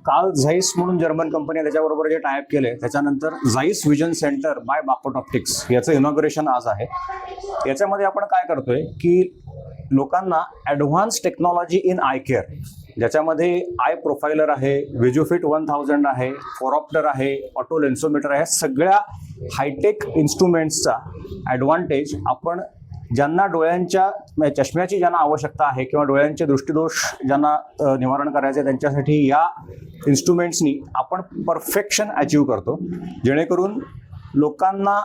काल झाईस म्हणून German company त्याच्याबरोबर जे टायप केले त्याच्यानंतर Zeiss vision centre by Bapat optics याचं इनॉग्रेशन आज आहे. याच्यामध्ये आपण काय करतोय की लोकांना advance technology in eye care ज्याच्यामध्ये आय प्रोफायलर आहे विजोफिट वन थाउजंड आहे फोरॉप्टर आहे ऑटो लेन्सोमीटर आहे सगळ्या हायटेक इन्स्ट्रुमेंट्सचा ॲडव्हान्टेज आपण ज्यांना डोळ्यांच्या म्हणजे चष्म्याची ज्यांना आवश्यकता आहे किंवा डोळ्यांचे दृष्टीदोष ज्यांना निवारण करायचे त्यांच्यासाठी या इन्स्ट्रुमेंट्सनी आपण परफेक्शन अचीव करतो. जेणेकरून लोकांना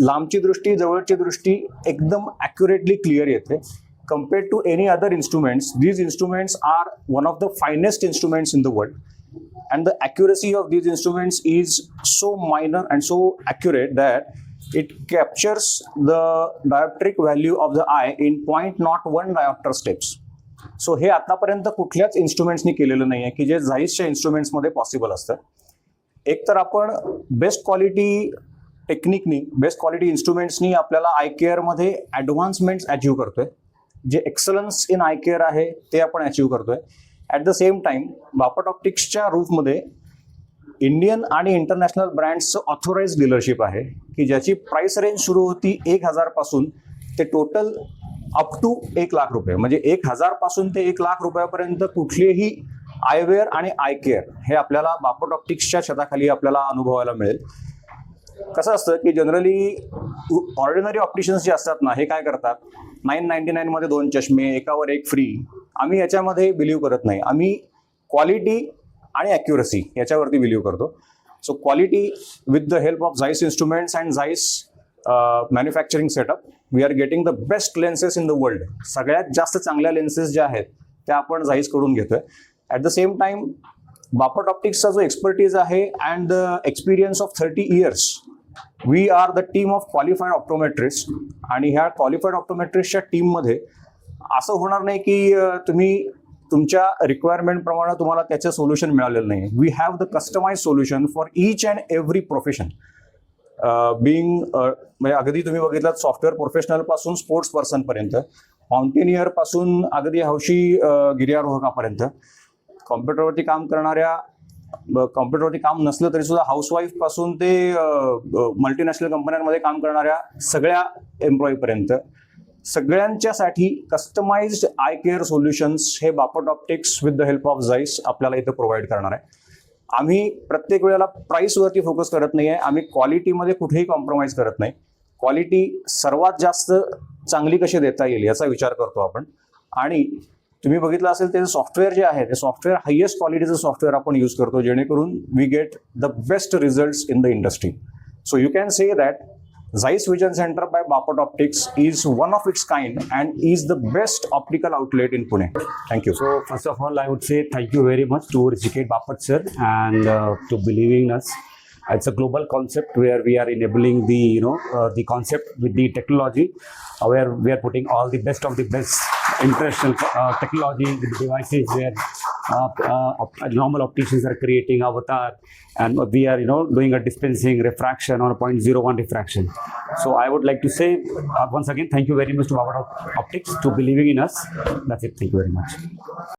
लांबची दृष्टी जवळची दृष्टी एकदम ॲक्युरेटली क्लिअर येते. Compared to any other instruments these instruments are one of the finest instruments in the world and the accuracy of these instruments is so minor and so accurate that it captures the dioptric value of the eye in point not one diopter steps. So हे आतापर्यंत कुठल्याच इन्स्ट्रुमेंट्सनी केलेलं नाही आहे की जे झाईसच्या इन्स्ट्रुमेंट्समध्ये possible असतं. एक तर आपण बेस्ट क्वालिटी टेक्निकनी बेस्ट क्वालिटी इन्स्ट्रुमेंट्सनी आपल्याला आय केअरमध्ये ॲडव्हान्समेंट्स अचीव करतोय. जे एक्सलन्स इन आय केअर आहे ते आपण अचीव करतोय. At the same time Bapat ऑप्टिक्सच्या रूफमध्ये इंडियन आणि इंटरनॅशनल ब्रँड्सचं ऑथोराइज डीलरशिप आहे की ज्याची प्राइस रेंज सुरू होती एक हजारपासून ते टोटल अप टू एक लाख रुपये. म्हणजे एक हजारपासून ते एक लाख रुपयापर्यंत कुठलेही आयवेअर आणि आय केअर हे आपल्याला बापट ऑप्टिक्सच्या छताखाली आपल्याला अनुभवायला मिळेल. कसं असतं की जनरली ऑर्डिनरी ऑप्टिशियन्स जे असतात ना हे काय करतात? नाईन नाईन्टी नाईनमध्ये दोन चष्मे एकावर एक फ्री आम्ही याच्यामध्ये बिलीव्ह करत नाही. आम्ही क्वालिटी आणि ॲक्युरसी याच्यावरती बिलीव्ह करतो. So quality with the help of Zeiss instruments and Zeiss manufacturing setup we are getting the best lenses in the world सगळ्यात जास्त चांगल्या लेन्सेस ज्या आहेत त्या आपण झाईसकडून घेतोय. At the same time Bapat ऑप्टिक्सचा जो एक्सपर्टीज आहे and the experience of thirty years we are the team of qualified optometrist आणि ह्या क्वालिफाईड ऑप्टोमेट्रिस्टच्या टीममध्ये असं होणार नाही की तुम्ही तुमच्या रिक्वायरमेंट प्रमाणे तुम्हाला त्याचं सोल्युशन मिळालेलं नाही. We have the customise solution for each and every profession being म्हणजे अगदी तुम्ही बघितलात सॉफ्टवेअर प्रोफेशनलपासून स्पोर्ट्स पर्सन पर्यंत माउंटेनियरपासून अगदी हौशी गिर्यारोहकापर्यंत. कॉम्प्युटरवरती काम करणाऱ्या कॉम्प्युटरवरती काम नसलं तरी सुद्धा हाऊसवाईफपासून ते मल्टीनॅशनल कंपन्यांमध्ये काम करणाऱ्या सगळ्या एम्प्लॉईपर्यंत सगळ्यांच्यासाठी कस्टमाइज्ड आय केअर सोल्युशन्स हे Bapat optics with the help of Zeiss आपल्याला इथं प्रोव्हाइड करणार आहे. आम्ही प्रत्येक वेळेला प्राईसवरती फोकस करत नाही आहे आम्ही क्वालिटीमध्ये कुठेही कॉम्प्रोमाइज करत नाही. क्वालिटी सर्वात जास्त चांगली कशी देता येईल याचा विचार करतो आपण. आणि तुम्ही बघितलं असेल ते सॉफ्टवेअर जे आहे ते सॉफ्टवेअर हायेस्ट क्वालिटीचं सॉफ्टवेअर आपण यूज करतो. जेणेकरून we get the best results in the industry so you can say that Zeiss Vision Center by Bapat Optics is one of its kind and is the best optical outlet in Pune. Thank you. So first of all, I would say thank you very much to Rishikesh Bapat sir and uh, to believing us. It's a global concept where we are enabling the you know uh, the concept with the technology, uh, where we are putting all the best of the best international uh, technology with devices where normal opticians are creating avatar, and we are you know doing a dispensing refraction on a 0.01 refraction. So I would like to say uh, once again thank you very much to Bapat Optics to believing in us. That's it. Thank you very much.